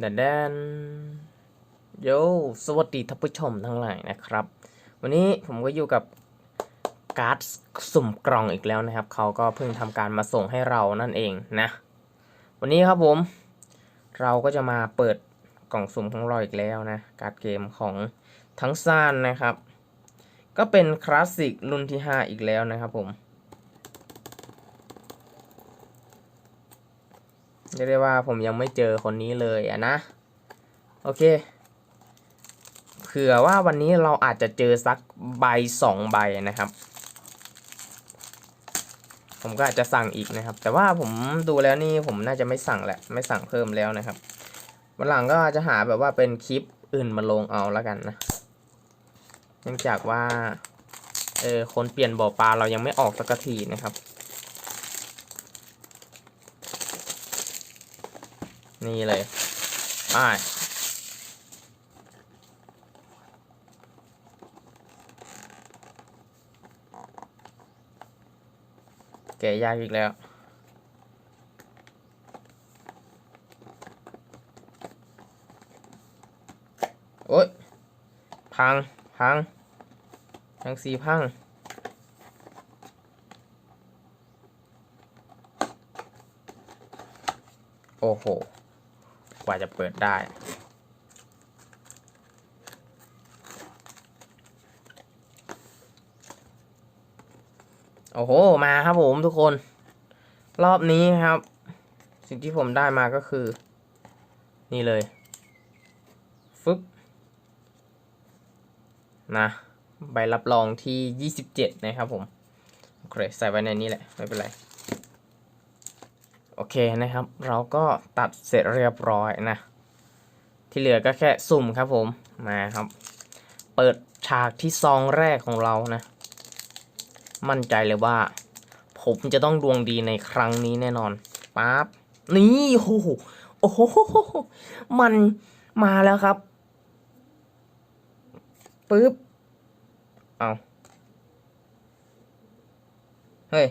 แดนแดนโยสวัสดีท่านผู้ชมทั้งหลายนะครับ วันนี้ผมก็อยู่กับการ์ดสุ่มกล่องอีกแล้วนะครับ เขาก็เพิ่งทำการมาส่งให้เรานั่นเองนะ วันนี้ครับผม เราก็จะมาเปิดกล่องสุ่มของเราอีกแล้วนะ การ์ดเกมของทั้งซ่านนะครับ ก็เป็นคลาสสิกรุ่นที่ 5 อีกแล้วนะครับผม เรียกได้ว่าผมยังไม่เจอคนนี้เลยอะนะ โอเคเผื่อว่าวันนี้เราอาจจะเจอสักใบสองใบนะครับ ผมก็อาจจะสั่งอีกนะครับ แต่ว่าผมดูแล้วนี่ผมน่าจะไม่สั่งแหละ ไม่สั่งเพิ่มแล้วนะครับ วันหลังก็จะหาแบบว่าเป็นคลิปอื่นมาลงเอาแล้วกันนะ เนื่องจากว่าเออคนเปลี่ยนบ่อปลาเรายังไม่ออกสักทีนะครับ นี่เลยไปแกะยากอีกแล้วโอ๊ย พัง พัง ทั้งสี่พัง โอ้โห ว่าจะเปิดได้ โอ้โห มาครับผมทุกคน รอบนี้ครับ สิ่งที่ผมได้มาก็คือ นี่เลย ฟึบนะ ใบรับรองที่ 27 นะครับผม โอเค ใส่ไว้ในนี้แหละ ไม่เป็นไร โอเคนะครับ เราก็ตัดเสร็จเรียบร้อยนะ ที่เหลือก็แค่สุ่มครับผม มาครับ เปิดฉากที่ซองแรกของเรานะ มั่นใจเลยว่า ผมจะต้องดวงดีในครั้งนี้แน่นอนปั๊บนี่โอ้โหโอ้โหมันมาแล้วครับปึ๊บเอาเฮ้ย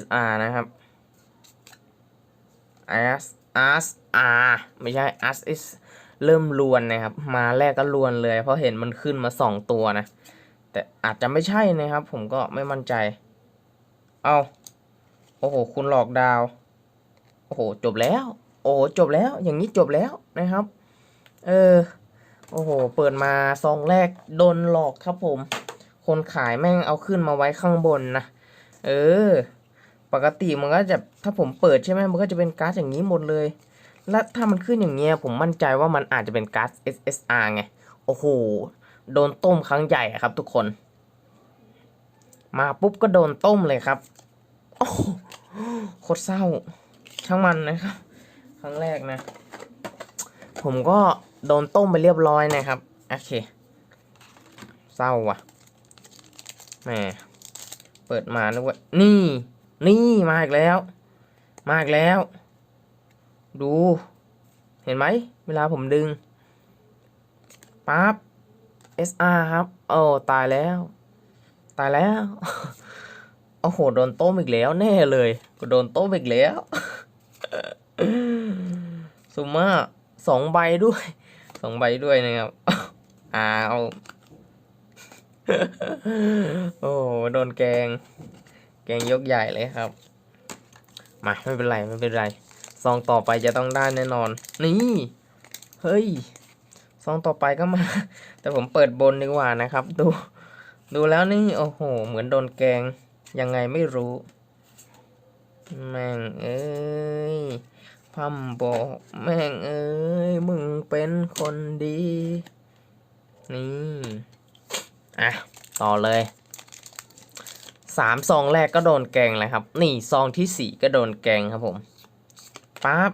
SR นะครับ as as r ไม่ใช่ as is เริ่มลวนนะครับ มาแรกก็ลวนเลย เพราะเห็นมันขึ้นมาสองตัวนะ แต่อาจจะไม่ใช่นะครับ ผมก็ไม่มั่นใจ เอาโอ้โห คุณหลอกดาว โอ้โห จบแล้ว โอ้โห จบแล้ว อย่างนี้จบแล้วนะครับ เออ โอ้โห เปิดมาซองแรกโดนหลอกครับผม คนขายแม่งเอาขึ้นมาไว้ข้างบนนะ เออ ปกติมันก็จะถ้าผมเปิดใช่ไหมมันก็จะเป็นการ์ดอย่างนี้หมดเลย แล้วถ้ามันขึ้นอย่างเงี้ยผมมั่นใจว่ามันอาจจะเป็นการ์ด SSR ไง โอ้โห โดนต้มครั้งใหญ่ครับทุกคน มาปุ๊บก็โดนต้มเลยครับโอ้โหโคตรเศร้า ช่างมันนะครับ ครั้งแรกนะ ผมก็โดนต้มไปเรียบร้อยนะครับ โอเค เศร้าว่ะแหมเปิดมานึกว่านี่ นี่มาอีกแล้ว มาอีกแล้ว ดู เห็นไหม เวลาผมดึงปั๊บ SR ครับโอ้ตายแล้ว ตายแล้ว โอ้โห โดนต้มอีกแล้วแน่เลย ก็โดนต้มอีกแล้วสุมาสองใบด้วย สองใบด้วยนะครับอ้าว โอ้โดนแกง แกงยกใหญ่เลยครับ มาไม่เป็นไรไม่เป็นไร ซองต่อไปจะต้องได้แน่นอน นี่ เฮ้ย ซองต่อไปก็มา แต่ผมเปิดบนดีกว่านะครับ ดู ดูแล้วนี่ โอ้โห เหมือนโดนแกง ยังไงไม่รู้ แม่งเอ้ยพัมบอกแม่งเอ้ย มึงเป็นคนดี นี่ อะ ต่อเลย สามซองแรกก็โดนแกงเลยครับ นี่ซองที่สี่ก็โดนแกงครับผมปั๊บ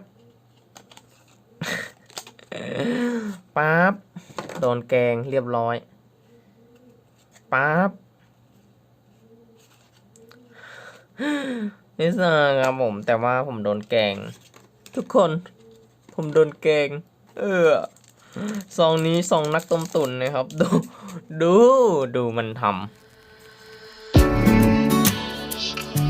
ปั๊บโดนแกงเรียบร้อยปั๊บนิสนาครับผม แต่ว่าผมโดนแกง ทุกคน ผมโดนแกง เออซองนี้ซองนักต้มตุ๋นนะครับ ดู ดู ดูมันทำ ซ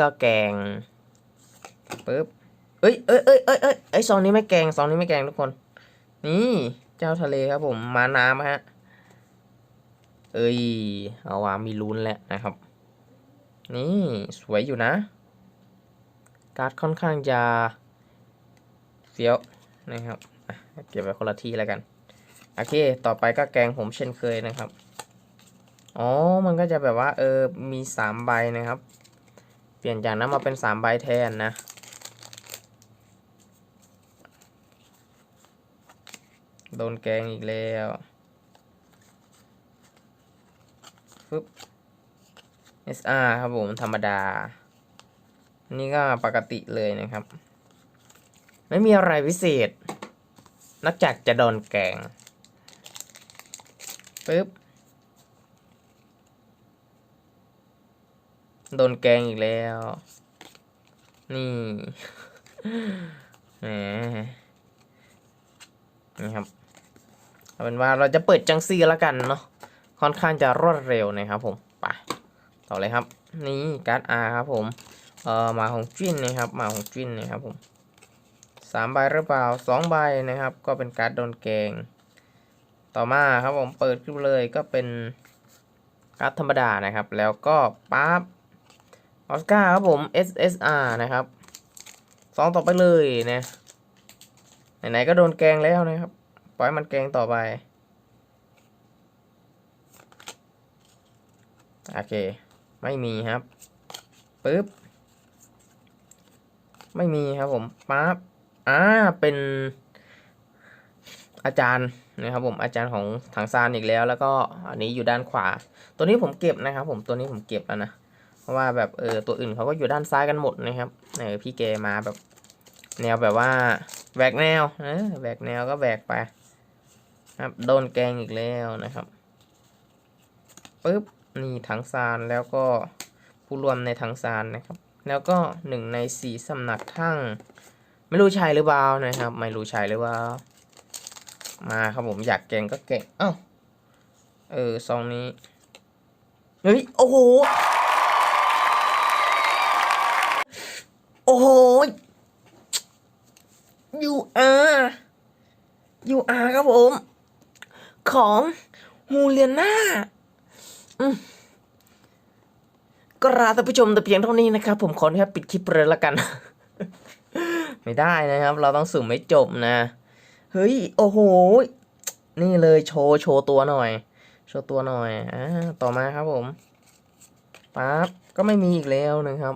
ก็แกงปึ๊บเอ้ยเอ้ยเอ้ยเอ้ยเอ้ยไอซองนี้ไม่แกงซองนี้ไม่แกงทุกคน นี่เจ้าทะเลครับผมมาน้ำฮะ เอ้ยเอาว่ามีลุ้นแล้วนะครับ นี่สวยอยู่นะ การ์ดค่อนข้างจะเฟี้ยวนะครับเก็บไว้คนละที่แล้วกันโอเค ต่อไปก็แกงผมเช่นเคยนะครับ อ๋อ มันก็จะแบบว่าเออ มีสามใบนะครับ เปลี่ยนจากนั้นมาเป็นสามใบแทนนะ โดนแกงอีกแล้วฟึบ SR ครับผมธรรมดา นี่ก็ปกติเลยนะครับ ไม่มีอะไรพิเศษ นอกจากจะโดนแกงปึ๊บ โดนแกงอีกแล้ว นี่แหมนี่ครับเอาเป็นว่าเราจะเปิดจังซี่แล้วกันเนาะค่อนข้างจะรวดเร็วนะครับผมไปต่อเลยครับ นี่การ์ด R ครับผมเอ่อหมาของจิ้นนะครับหมาของจิ้นนะครับผมสามใบหรือเปล่าสองใบนะครับ ก็เป็นการ์ดโดนแกง ต่อมาครับผมเปิดขึ้นเลยก็เป็นการ์ดธรรมดานะครับ แล้วก็ปั๊บ ออสการ์ครับผม SSR นะครับสองต่อไปเลยนะไหนๆก็โดนแกงแล้วนะครับ ปล่อยมันแกงต่อไป โอเค ไม่มีครับปึ๊บ ไม่มีครับผมปั๊บอ่าเป็นอาจารย์นะครับผมอาจารย์ของถังซานอีกแล้ว แล้วก็อันนี้อยู่ด้านขวา ตัวนี้ผมเก็บนะครับผมตัวนี้ผมเก็บแล้วนะ ราะว่าแบบเออตัวอื่นเขาก็อยู่ด้านซ้ายกันหมดนะครับเออพี่เกมาแบบ แนวแบบว่าแหวกแนวเออแหวกแนวก็แหวกไป ครับโดนแกงอีกแล้วนะครับปึ๊บนี่ถังซานแล้วก็ผู้รวมในถังซานนะครับ แล้วก็หนึ่งในสี่สำนักทั้งไม่รู้ใช่หรือเปล่านะครับ ไม่รู้ใช่หรือเปล่ามาครับผมอยากแกงก็แกงเอ้าเออซองนี้เฮ้ยโอ้โหโอ้โหยูอาร์ยูอาร์ครับผม ของฮูเลียนาอืมก็ลาท่านผู้ชมแต่เพียงเท่านี้นะครับ ผมขออนุญาตปิดคลิปเลยละกัน ไม่ได้นะครับ เราต้องสุ่มไม่จบนะ เฮ้ย โอ้โห นี่เลยโชว์โชว์ตัวหน่อย โชว์ตัวหน่อยอ่าต่อมาครับผมปั๊บก็ไม่มีอีกแล้วนะครับ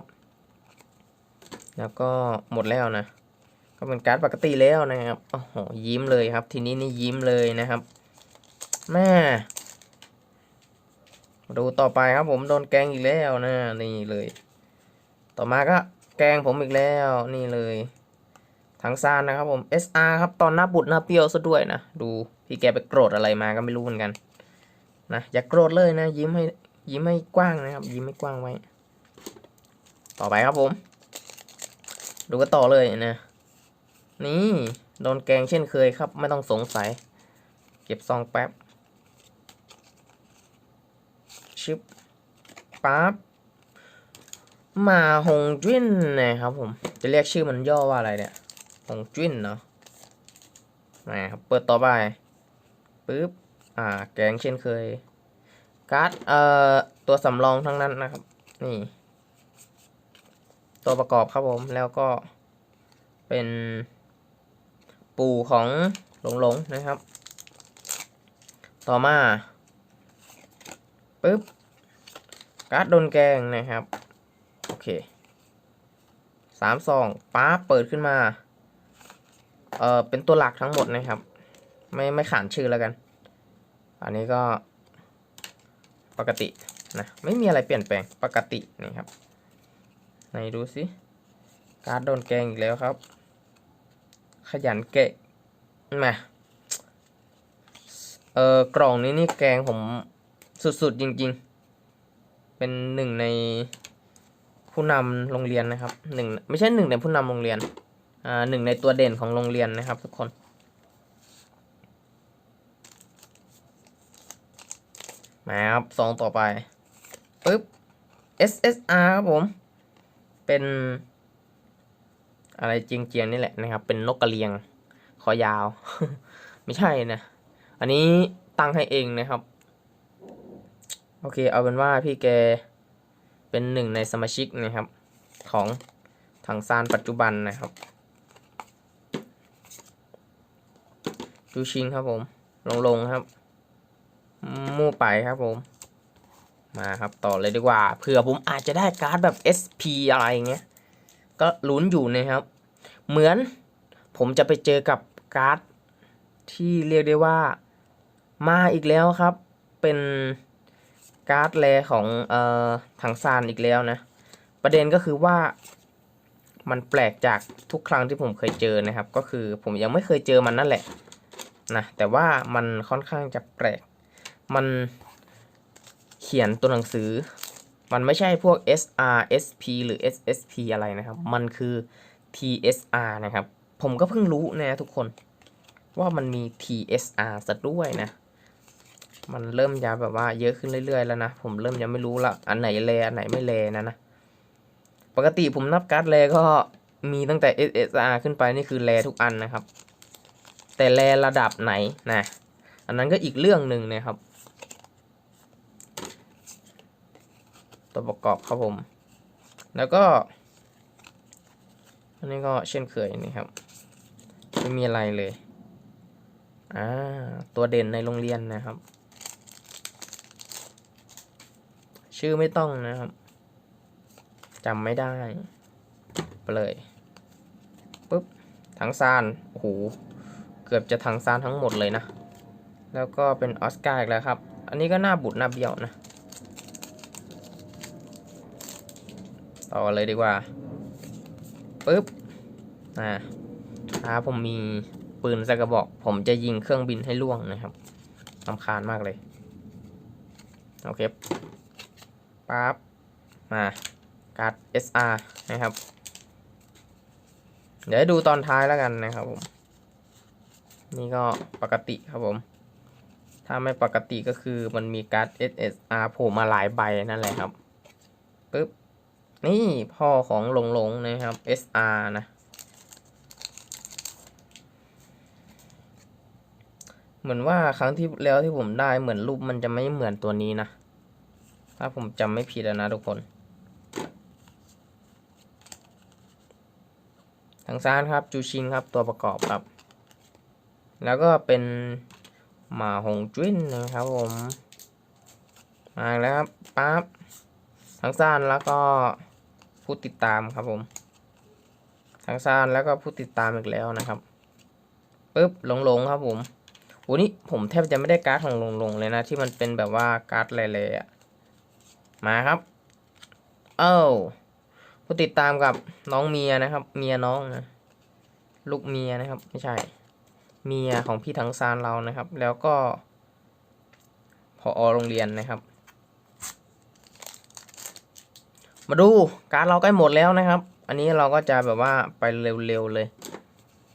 แล้วก็หมดแล้วนะ ก็เป็นการ์ดปกติแล้วนะครับโอ้โหยิ้มเลยครับ ทีนี้นี่ยิ้มเลยนะครับ แม่ดูต่อไปครับผมโดนแกงอีกแล้วนะ นี่เลย ต่อมาก็แกงผมอีกแล้วนี่เลยถังซานนะครับผม SR ครับตอนหน้าบุดหน้าเปรี้ยวซะด้วยนะ ดูพี่แกไปโกรธอะไรมาก็ไม่รู้เหมือนกันนะอย่าโกรธเลยนะ ยิ้มให้ยิ้มให้กว้างนะครับ ยิ้มให้กว้างไว้ ต่อไปครับผม ดูกันต่อเลยนะนี่โดนแกงเช่นเคยครับ ไม่ต้องสงสัย เก็บซองแป๊บ ชึบปั๊บมาหงจุ้นนะครับผม จะเรียกชื่อมันย่อว่าอะไรเนี่ยหงจุ้นเนาะมาครับเปิดต่อไปปึ๊บอ่า แกงเช่นเคยการ์ดเอ่อตัวสำรองทั้งนั้นนะครับ นี่ ตัวประกอบครับผมแล้วก็เป็นปู่ของหลงหลงๆนะครับ ต่อมา ปึ๊บการ์ดโดนแกงนะครับ โอเคสามซองป๊าเปิดขึ้นมาเออเป็นตัวหลักทั้งหมดนะครับ ไม่ไม่ขานชื่อแล้วกัน อันนี้ก็ปกตินะไม่มีอะไรเปลี่ยนแปลงปกตินี่ครับไหนดูสิการ์ดโดนแกงอีกแล้วครับ ขยันเกะมาเออกล่องนี้นี่แกงผม สุดๆจริงๆ เป็นหนึ่งในผู้นำโรงเรียนนะครับหนึ่งไม่ใช่หนึ่งในผู้นำโรงเรียนอ่าหนึ่งในตัวเด่นของโรงเรียนนะครับ ทุกคนมาครับซองต่อไปปึ๊บ SSR ครับผม เป็น อะไรเจียงๆนี่แหละนะครับ เป็นนกกระเรียง คอยาว ไม่ใช่นะ อันนี้ตั้งให้เองนะครับ โอเค เอาเป็นว่าพี่แกเป็นหนึ่งในสมาชิกนะครับ ของทางซานปัจจุบันนะครับจูชิงครับผม ลงลงครับ มู่ไปครับผม มาครับต่อเลยดีกว่าเผื่อผมอาจจะได้การ์ดแบบ SP อะไรเงี้ย ก็ลุ้นอยู่นะครับ เหมือนผมจะไปเจอกับการ์ดที่เรียกได้ว่ามาอีกแล้วครับ เป็น การ์ดแลของเอ่อทางซานอีกแล้วนะ ประเด็นก็คือว่ามันแปลกจากทุกครั้งที่ผมเคยเจอนะครับ ก็คือผมยังไม่เคยเจอมันนั่นแหละนะแต่ว่ามันค่อนข้างจะแปลก มันเขียนตัวหนังสือ มันไม่ใช่พวก SR SP หรือ SSP อะไรนะครับ มันคือ TSR นะครับ ผมก็เพิ่งรู้นะทุกคนว่ามันมี TSR ซะด้วยนะ มันเริ่มจะแบบว่าเยอะขึ้นเรื่อยๆแล้วนะ ผมเริ่มยังไม่รู้ละอันไหนแลอันไหนไม่แลนะนะ ปกติผมนับการ์ดแลก็มีตั้งแต่ SSR ขึ้นไปนี่คือแลทุกอันนะครับ แต่แลระดับไหนนะ อันนั้นก็อีกเรื่องหนึ่งนะครับ ตัวประกอบครับผม แล้วก็ อันนี้ก็เช่นเคยนี่ครับ ไม่มีอะไรเลยอ่าตัวเด่นในโรงเรียนนะครับ ชื่อไม่ต้องนะครับจำไม่ได้ไปเลยปุ๊บถังซานโอ้โหเกือบจะถังซานทั้งหมดเลยนะ แล้วก็เป็นออสการ์อีกแล้วครับ อันนี้ก็หน้าบุดหน้าเบี้ยวนะ ต่อเลยดีกว่าปุ๊บอ่าถ้าผมมีปืนสักกระบอก ผมจะยิงเครื่องบินให้ล่วงนะครับลำคาญมากเลย โอเค ปั๊บมาการ์ด SR นะครับ เดี๋ยวดูตอนท้ายแล้วกันนะครับผมนี่ก็ปกติครับผม ถ้าไม่ปกติก็คือมันมีการ์ด SSR โผล่มาหลายใบนั่นแหละครับปึ๊บนี่พ่อของหลงหลงๆนะครับ SR นะเหมือนว่าครั้งที่แล้วที่ผมได้เหมือนรูปมันจะไม่เหมือนตัวนี้นะ ถ้าผมจำไม่ผิดอะนะทุกคน ทางซ้ายครับจูชิงครับตัวประกอบครับ แล้วก็เป็นหมาหงจุ้นนะครับผม มาแล้วครับปั๊บทางซ้ายแล้วก็ผู้ติดตามครับผม ทางซ้ายแล้วก็ผู้ติดตามอีกแล้วนะครับปึ๊บหลงหลงๆครับผมโหนี่ผมแทบจะไม่ได้การ์ดของหลงหลงๆเลยนะที่มันเป็นแบบว่าการ์ดแร่ๆอะ มาครับ เอ้าผู้ติดตามกับน้องเมียนะครับ เมียน้องนะ ลูกเมียนะครับ ไม่ใช่ เมียของพี่ทั้งซานเรานะครับ แล้วก็พอโรงเรียนนะครับ มาดูการดเราใกล้หมดแล้วนะครับ อันนี้เราก็จะแบบว่าไปเร็วๆเลย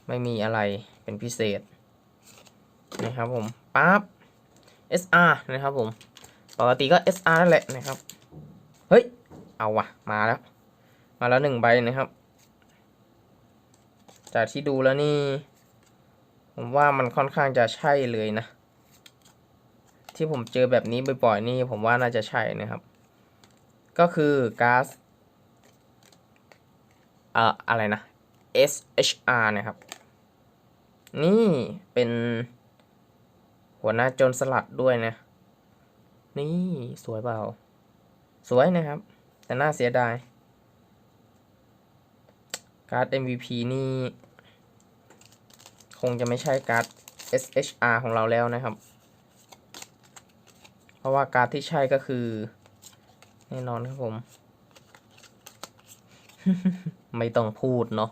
ไม่มีอะไรเป็นพิเศษนะครับผมปั๊บ SR นะครับผม ปกติก็ SR นั่นแหละนะครับ เฮ้ย เอาว่ะมาแล้ว มาแล้วหนึ่งใบนะครับ จากที่ดูแล้วนี่ ผมว่ามันค่อนข้างจะใช่เลยนะ ที่ผมเจอแบบนี้บ่อยๆนี่ผมว่าน่าจะใช่นะครับ ก็คือก๊าซเอ่ออะไรนะ SHR นะครับ นี่เป็นหัวหน้าโจรสลัดด้วยนะ นี่สวยเปล่า สวยนะครับ แต่น่าเสียดาย การ์ด MVP นี่ คงจะไม่ใช่การ์ด SHR ของเราแล้วนะครับ เพราะว่าการ์ดที่ใช่ก็คือ แน่นอนครับผม ไม่ต้องพูดเนาะ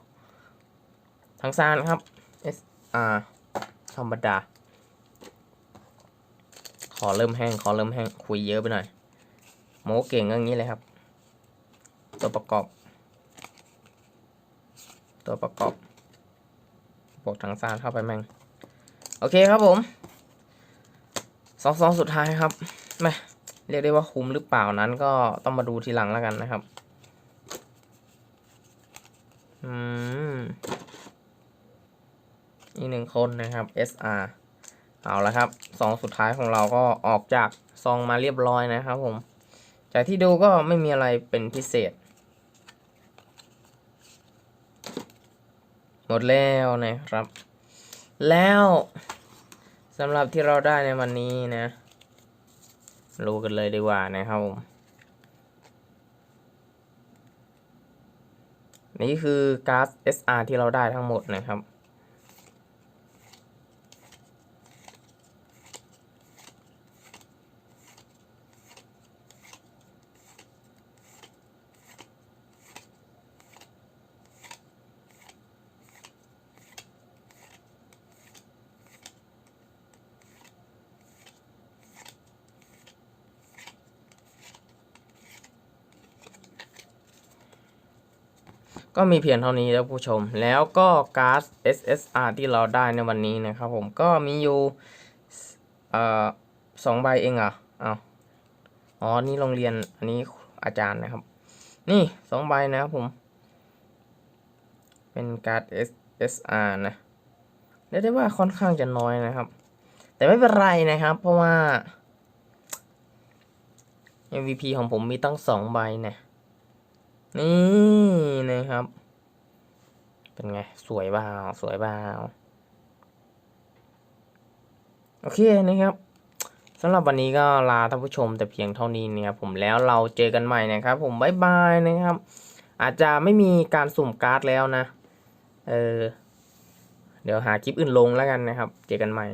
ทางซานครับ SR ธรรมดา ขอเริ่มแห้งขอเริ่มแห้งคุยเยอะไปหน่อยโมเก่งก็อย่างนี้เลยครับ ตัวประกอบ ตัวประกอบบวกทางซานเข้าไปแม่ง โอเคครับผมสองสองสุดท้ายครับแม่เรียกได้ว่าคุ้มหรือเปล่านั้นก็ต้องมาดูทีหลังแล้วกันนะครับ อืม อีกหนึ่งคนนะครับ SR เอาละครับซองสุดท้ายของเราก็ออกจากซองมาเรียบร้อยนะครับผม จากที่ดูก็ไม่มีอะไรเป็นพิเศษ หมดแล้วนะครับ แล้วสำหรับที่เราได้ในวันนี้นะ รู้กันเลยดีกว่านะครับผมนี่คือการ์ด SR ที่เราได้ทั้งหมดนะครับ ก็มีเพียงเท่านี้แล้วผู้ชม แล้วก็การ์ด SSR ที่เราได้ในวันนี้นะครับผมก็มีอยู่สองใบเองเหรอเอาอ๋อ นี่โรงเรียนอันนี้อาจารย์นะครับ นี่สองใบนะครับผม เป็นการ์ด SSR นะเรียกได้ว่าค่อนข้างจะน้อยนะครับ แต่ไม่เป็นไรนะครับ เพราะว่า MVP ของผมมีตั้งสองใบนะนี่ นะครับ เป็นไง สวยเปล่าสวยเปล่าโอเคนะครับสำหรับวันนี้ก็ลาท่านผู้ชมแต่เพียงเท่านี้นะครับผมแล้วเราเจอกันใหม่นะครับ ผมบายบายนะครับ อาจจะไม่มีการสุ่มการ์ดแล้วนะ เออ เดี๋ยวหาคลิปอื่นลงแล้วกันนะครับ เจอกันใหม่